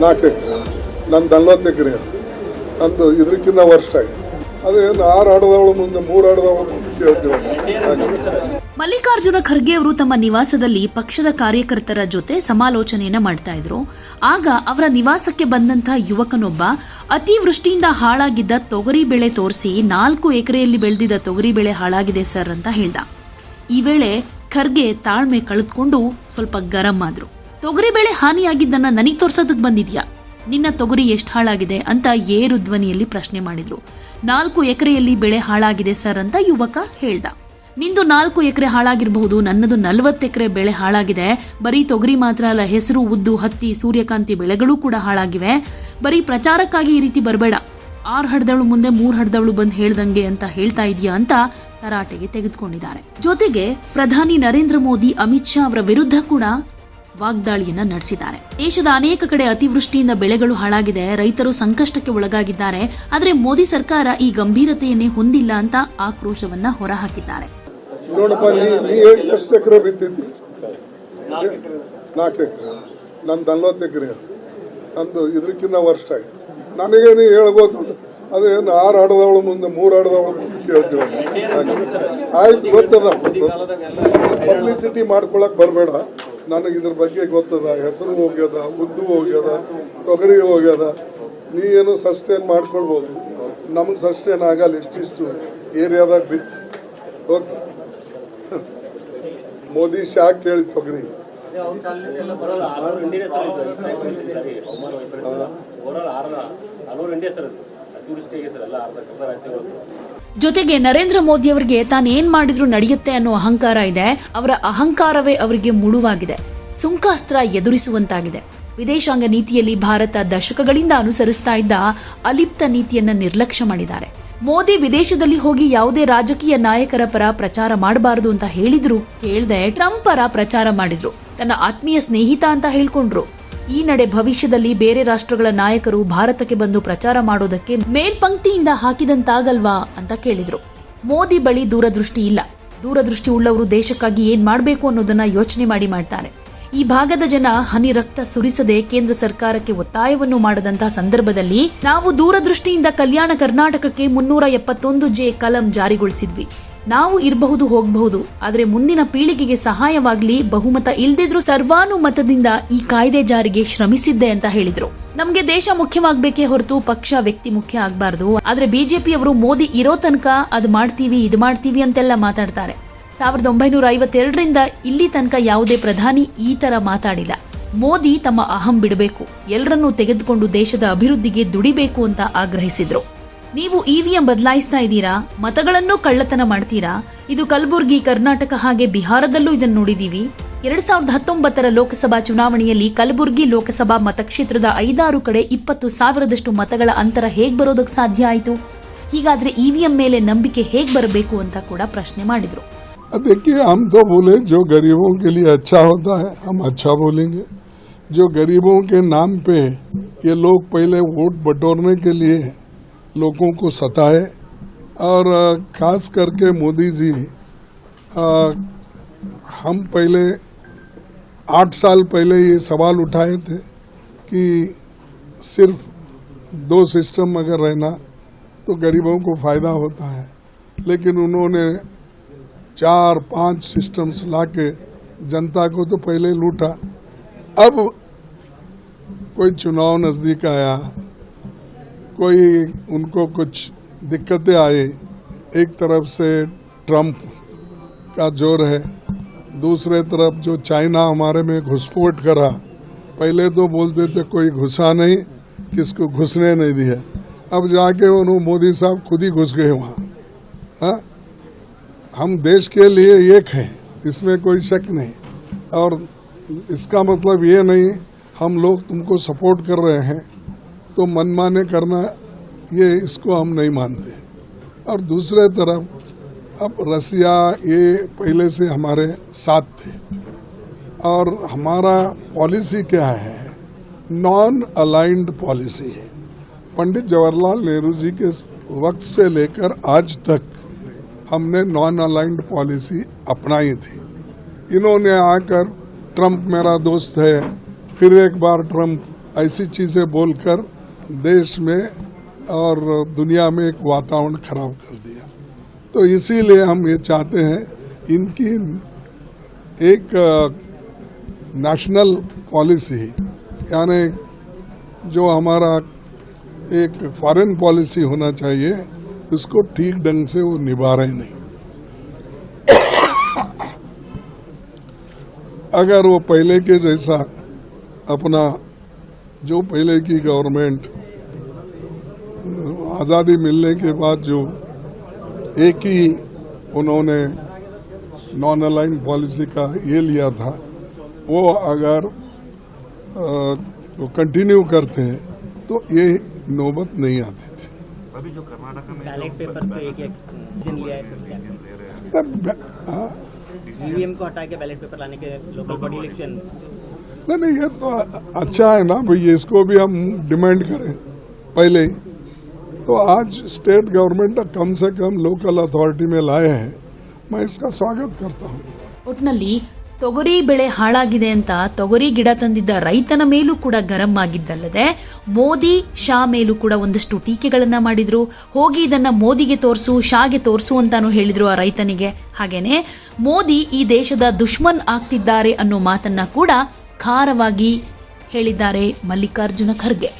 ನಾಲ್ಕು ಎಕರೆ. ನಂದು ನಲ್ವತ್ತು ಎಕರೆ ಅದು. ನಂದು ಇದಕ್ಕಿಂತ ವರ್ಷ ಆಗಿದೆ. ಆರು ಆಡದವಳು ಮುಂದೆ ಮೂರು ಆಡದವಳು ಮುಂದೆ ಕೇಳ್ತೀವಿ. ಮಲ್ಲಿಕಾರ್ಜುನ ಖರ್ಗೆ ಅವರು ತಮ್ಮ ನಿವಾಸದಲ್ಲಿ ಪಕ್ಷದ ಕಾರ್ಯಕರ್ತರ ಜೊತೆ ಸಮಾಲೋಚನೆಯನ್ನ ಮಾಡ್ತಾ ಇದ್ರು. ಆಗ ಅವರ ನಿವಾಸಕ್ಕೆ ಬಂದಂತ ಯುವಕನೊಬ್ಬ ಅತಿವೃಷ್ಟಿಯಿಂದ ಹಾಳಾಗಿದ್ದ ತೊಗರಿ ಬೆಳೆ ತೋರಿಸಿ ನಾಲ್ಕು ಎಕರೆಯಲ್ಲಿ ಬೆಳೆದಿದ್ದ ತೊಗರಿ ಬೆಳೆ ಹಾಳಾಗಿದೆ ಸರ್ ಅಂತ ಹೇಳ್ದ. ಈ ವೇಳೆ ಖರ್ಗೆ ತಾಳ್ಮೆ ಕಳೆದುಕೊಂಡು ಸ್ವಲ್ಪ ಗರಂ ಆದ್ರು. ತೊಗರಿ ಬೆಳೆ ಹಾನಿಯಾಗಿದ್ದನ್ನ ನನಗೆ ತೋರ್ಸೋದಕ್ಕೆ ಬಂದಿದ್ಯಾ? ನಿನ್ನ ತೊಗರಿ ಎಷ್ಟು ಹಾಳಾಗಿದೆ ಅಂತ ಏರು ಧ್ವನಿಯಲ್ಲಿ ಪ್ರಶ್ನೆ ಮಾಡಿದ್ರು. ನಾಲ್ಕು ಎಕರೆಯಲ್ಲಿ ಬೆಳೆ ಹಾಳಾಗಿದೆ ಸರ್ ಅಂತ ಯುವಕ ಹೇಳ್ದ. ನಿಂದು ನಾಲ್ಕು ಎಕರೆ ಹಾಳಾಗಿರಬಹುದು, ನನ್ನದು ನಲವತ್ತು ಎಕರೆ ಬೆಳೆ ಹಾಳಾಗಿದೆ. ಬರೀ ತೊಗರಿ ಮಾತ್ರ ಅಲ್ಲ, ಹೆಸರು, ಉದ್ದು, ಹತ್ತಿ, ಸೂರ್ಯಕಾಂತಿ ಬೆಳೆಗಳೂ ಕೂಡ ಹಾಳಾಗಿವೆ. ಬರೀ ಪ್ರಚಾರಕ್ಕಾಗಿ ಈ ರೀತಿ ಬರಬೇಡ. ಆರು ಹಡ್ದವಳು ಮುಂದೆ ಮೂರು ಹಡ್ದವಳು ಬಂದು ಹೇಳ್ದಂಗೆ ಅಂತ ಹೇಳ್ತಾ ಇದೆಯಾ ಅಂತ ತರಾಟೆಗೆ ತೆಗೆದುಕೊಂಡಿದ್ದಾರೆ. ಜೊತೆಗೆ ಪ್ರಧಾನಿ ನರೇಂದ್ರ ಮೋದಿ, ಅಮಿತ್ ಶಾ ಅವರ ವಿರುದ್ಧ ಕೂಡ ವಾಗ್ದಾಳಿಯನ್ನ ನಡೆಸಿದ್ದಾರೆ. ದೇಶದ ಅನೇಕ ಕಡೆ ಅತಿವೃಷ್ಟಿಯಿಂದ ಬೆಳೆಗಳು ಹಾಳಾಗಿದೆ. ರೈತರು ಸಂಕಷ್ಟಕ್ಕೆ ಒಳಗಾಗಿದ್ದಾರೆ. ಆದರೆ ಮೋದಿ ಸರ್ಕಾರ ಈ ಗಂಭೀರತೆಯನ್ನೇ ಹೊಂದಿಲ್ಲ ಅಂತ ಆಕ್ರೋಶವನ್ನ ಹೊರಹಾಕಿದ್ದಾರೆ. ನಂದು ಇದಕ್ಕಿಂತ ವರ್ಷ ಆಗಿದೆ. ನನಗೆ ನೀ ಹೇಳ್ಬೋದು ಅದೇನು ಆರು ಆಡದವಳು ಮುಂದೆ, ಮೂರು ಆಡದವಳು ಮುಂದೆ ಕೇಳ್ತೀವಿ ಆಯ್ತು, ಗೊತ್ತದ. ಪಬ್ಲಿಸಿಟಿ ಮಾಡ್ಕೊಳಕ್ ಬರಬೇಡ. ನನಗೆ ಇದ್ರ ಬಗ್ಗೆ ಗೊತ್ತದ ಹೆಸರು ಹೋಗ್ಯದ ಉದ್ದು ಹೋಗ್ಯದ ತೊಗರಿ ಹೋಗ್ಯದ ನೀ ಏನು ಸಸ್ಟೇನ್ ಮಾಡ್ಕೊಳ್ಬೋದು ನಮ್ಗೆ ಸಸ್ಟೇನ್ ಆಗಲ್ಲ ಇಷ್ಟಿಷ್ಟು ಏರಿಯಾದಾಗ ಬಿತ್ತು ಓಕೆ ಮೋದಿ ಶಾಕ್ ಕೇಳಿ ತೊಗರಿ ಸರ್ ಜೊತೆಗೆ ನರೇಂದ್ರ ಮೋದಿ ಅವರಿಗೆ ತಾನೇನ್ ಮಾಡಿದ್ರು ನಡೆಯುತ್ತೆ ಅನ್ನೋ ಅಹಂಕಾರ ಇದೆ, ಅವರ ಅಹಂಕಾರವೇ ಅವರಿಗೆ ಮುಳುವಾಗಿದೆ. ಸುಂಕಾಸ್ತ್ರ ಎದುರಿಸುವಂತಾಗಿದೆ. ವಿದೇಶಾಂಗ ನೀತಿಯಲ್ಲಿ ಭಾರತ ದಶಕಗಳಿಂದ ಅನುಸರಿಸ್ತಾ ಇದ್ದ ಅಲಿಪ್ತ ನೀತಿಯನ್ನ ನಿರ್ಲಕ್ಷ್ಯ ಮಾಡಿದ್ದಾರೆ. ಮೋದಿ ವಿದೇಶದಲ್ಲಿ ಹೋಗಿ ಯಾವುದೇ ರಾಜಕೀಯ ನಾಯಕರ ಪರ ಪ್ರಚಾರ ಮಾಡಬಾರದು ಅಂತ ಹೇಳಿದ್ರು, ಕೇಳದೆ ಟ್ರಂಪ್ ಪರ ಪ್ರಚಾರ ಮಾಡಿದ್ರು. ತನ್ನ ಆತ್ಮೀಯ ಸ್ನೇಹಿತ ಅಂತ ಹೇಳ್ಕೊಂಡ್ರು. ಈ ನಡೆ ಭವಿಷ್ಯದಲ್ಲಿ ಬೇರೆ ರಾಷ್ಟ್ರಗಳ ನಾಯಕರು ಭಾರತಕ್ಕೆ ಬಂದು ಪ್ರಚಾರ ಮಾಡೋದಕ್ಕೆ ಮೇಲ್ಪಂಕ್ತಿಯಿಂದ ಹಾಕಿದಂತಾಗಲ್ವಾ ಅಂತ ಕೇಳಿದರು. ಮೋದಿ ಬಳಿ ದೂರದೃಷ್ಟಿ ಇಲ್ಲ. ದೂರದೃಷ್ಟಿ ಉಳ್ಳವರು ದೇಶಕ್ಕಾಗಿ ಏನ್ ಮಾಡಬೇಕು ಅನ್ನೋದನ್ನ ಯೋಚನೆ ಮಾಡಿ ಮಾಡ್ತಾರೆ. ಈ ಭಾಗದ ಜನ ಹನಿ ರಕ್ತ ಸುರಿಸದೆ ಕೇಂದ್ರ ಸರ್ಕಾರಕ್ಕೆ ಒತ್ತಾಯವನ್ನು ಮಾಡದಂತಹ ಸಂದರ್ಭದಲ್ಲಿ ನಾವು ದೂರದೃಷ್ಟಿಯಿಂದ ಕಲ್ಯಾಣ ಕರ್ನಾಟಕಕ್ಕೆ ಮುನ್ನೂರ ಎಪ್ಪತ್ತೊಂದು ಜೆ ಕಲಂ ಜಾರಿಗೊಳಿಸಿದ್ವಿ. ನಾವು ಇರಬಹುದು, ಹೋಗಬಹುದು. ಆದರೆ ಮುಂದಿನ ಪೀಳಿಗೆಗೆ ಸಹಾಯವಾಗಲಿ, ಬಹುಮತ ಇಲ್ಲದಿದ್ರೂ ಸರ್ವಾನುಮತದಿಂದ ಈ ಕಾಯ್ದೆ ಜಾರಿಗೆ ಶ್ರಮಿಸಿದ್ದೆ ಅಂತ ಹೇಳಿದ್ರು. ನಮ್ಗೆ ದೇಶ ಮುಖ್ಯವಾಗಬೇಕೇ ಹೊರತು ಪಕ್ಷ ವ್ಯಕ್ತಿ ಮುಖ್ಯ ಆಗಬಾರ್ದು. ಆದ್ರೆ ಬಿಜೆಪಿಯವರು ಮೋದಿ ಇರೋ ತನಕ ಅದು ಮಾಡ್ತೀವಿ, ಇದು ಮಾಡ್ತೀವಿ ಅಂತೆಲ್ಲ ಮಾತಾಡ್ತಾರೆ. ಸಾವಿರದ ಒಂಬೈನೂರ ಐವತ್ತೆರಡರಿಂದ ಇಲ್ಲಿ ತನಕ ಯಾವುದೇ ಪ್ರಧಾನಿ ಈ ತರ ಮಾತಾಡಿಲ್ಲ. ಮೋದಿ ತಮ್ಮ ಅಹಂ ಬಿಡಬೇಕು. ಎಲ್ಲರನ್ನೂ ತೆಗೆದುಕೊಂಡು ದೇಶದ ಅಭಿವೃದ್ಧಿಗೆ ದುಡಿಬೇಕು ಅಂತ ಆಗ್ರಹಿಸಿದ್ರು. ನೀವು ಇವಿಎಂ ಬದಲಾಯಿಸ್ತಾ ಇದ್ದೀರಾ ಮತಗಳನ್ನು ಕಳ್ಳತನ ಮಾಡ್ತೀರಾ ಇದು ಕಲಬುರ್ಗಿ ಕರ್ನಾಟಕ ಹಾಗೆ ಬಿಹಾರದಲ್ಲೂ ಇದನ್ನು ನೋಡಿದೀವಿ ಎರಡ್ ಸಾವಿರದ ಹತ್ತೊಂಬತ್ತರ ಲೋಕಸಭಾ ಚುನಾವಣೆಯಲ್ಲಿ ಕಲಬುರ್ಗಿ ಲೋಕಸಭಾ ಮತಕ್ಷೇತ್ರದ ಐದಾರು ಕಡೆ ಇಪ್ಪತ್ತು ಸಾವಿರದಷ್ಟು ಮತಗಳ ಅಂತರ ಹೇಗ್ ಬರೋದಕ್ಕೆ ಸಾಧ್ಯ ಆಯಿತು ಹೀಗಾದ್ರೆ ಇವಿಎಂ ಮೇಲೆ ನಂಬಿಕೆ ಹೇಗ್ ಬರಬೇಕು ಅಂತ ಕೂಡ ಪ್ರಶ್ನೆ ಮಾಡಿದ್ರು अब देखिए हम तो बोले जो गरीबों के लिए अच्छा होता है हम अच्छा बोलेंगे जो गरीबों के नाम पे ये लोग पहले वोट बटोरने के लिए लोगों को सताए और खास करके मोदी जी अ, हम पहले आठ साल पहले ये सवाल उठाए थे कि सिर्फ़ दो सिस्टम अगर रहना तो गरीबों को फ़ायदा होता है लेकिन उन्होंने चार पाँच सिस्टम्स लाके जनता को तो पहले लूटा। अब कोई चुनाव नज़दीक आया कोई उनको कुछ दिक्कतें आई एक तरफ़ से ट्रंप का ज़ोर है, दूसरे तरफ़ जो चाइना हमारे में घुसपैठ करा, पहले तो बोलते थे कोई घुसा नहीं, किसको घुसने नहीं दिया। अब जाके उन्होंने मोदी साहब खुद ही घुस गए वहाँ। हाँ? हम देश के लिए एक हैं, इसमें कोई शक नहीं। और इसका मतलब ये नहीं, हम लोग तुमको सपोर्ट कर रहे हैं तो मनमाने करना, ये इसको हम नहीं मानते। और दूसरे तरफ़, अब रसिया ये पहले से हमारे साथ थे। और हमारा पॉलिसी क्या है? नॉन अलाइंड पॉलिसी है। पंडित जवाहरलाल नेहरू जी के वक्त से लेकर आज तक हमने नॉन अलाइंड पॉलिसी अपनाई थी। इन्होंने आकर ट्रंप मेरा दोस्त है, फिर एक बार ट्रंप ऐसी चीज़ें बोलकर देश में और दुनिया में एक वातावरण खराब कर दिया। तो इसीलिए हम ये चाहते हैं इनकी एक नेशनल पॉलिसी यानी जो हमारा एक फॉरेन पॉलिसी होना चाहिए उसको ठीक ढंग से वो निभा रहे नहीं। अगर वो पहले के जैसा अपना जो पहले की गवर्नमेंट आज़ादी मिलने के बाद जो एक ही उन्होंने नॉन अलाइन पॉलिसी का ये लिया था वो अगर कंटिन्यू करते हैं तो ये नौबत नहीं आती थी। अभी जो कर्नाटक में बैलेट पेपर पे एक एक्शन लिया है हाँ, ईवीएम को हटा के बैलेट पेपर लाने के लोकल बॉडी इलेक्शन नहीं नहीं ये तो अच्छा है ना भाई इसको भी हम डिमांड करें पहले ही तो आज स्टेट गवर्नमेंट कम से कम लोकल अथॉरिटी में लाए हैं मैं इसका स्वागत करता हूँ ಒಟ್ನಲ್ಲಿ ತೊಗರಿ ಬೆಳೆ ಹಾಳಾಗಿದೆ ಅಂತ ತೊಗರಿ ಗಿಡ ತಂದಿದ್ದ ರೈತನ ಮೇಲೂ ಕೂಡ ಗರಂ ಆಗಿದ್ದಲ್ಲದೆ ಮೋದಿ ಶಾ ಮೇಲೂ ಕೂಡ ಒಂದಷ್ಟು ಟೀಕೆಗಳನ್ನ ಮಾಡಿದ್ರು ಹೋಗಿ ಇದನ್ನ ಮೋದಿಗೆ ತೋರಿಸು ಶಾಗೆ ತೋರಿಸು ಅಂತಾನು ಹೇಳಿದ್ರು ಆ ರೈತನಿಗೆ ಹಾಗೇನೆ ಮೋದಿ ಈ ದೇಶದ ದುಶ್ಮನ್ ಆಗ್ತಿದ್ದಾರೆ ಅನ್ನೋ ಮಾತನ್ನ ಕೂಡ ಖಾರವಾಗಿ ಹೇಳಿದ್ದಾರೆ ಮಲ್ಲಿಕಾರ್ಜುನ ಖರ್ಗೆ.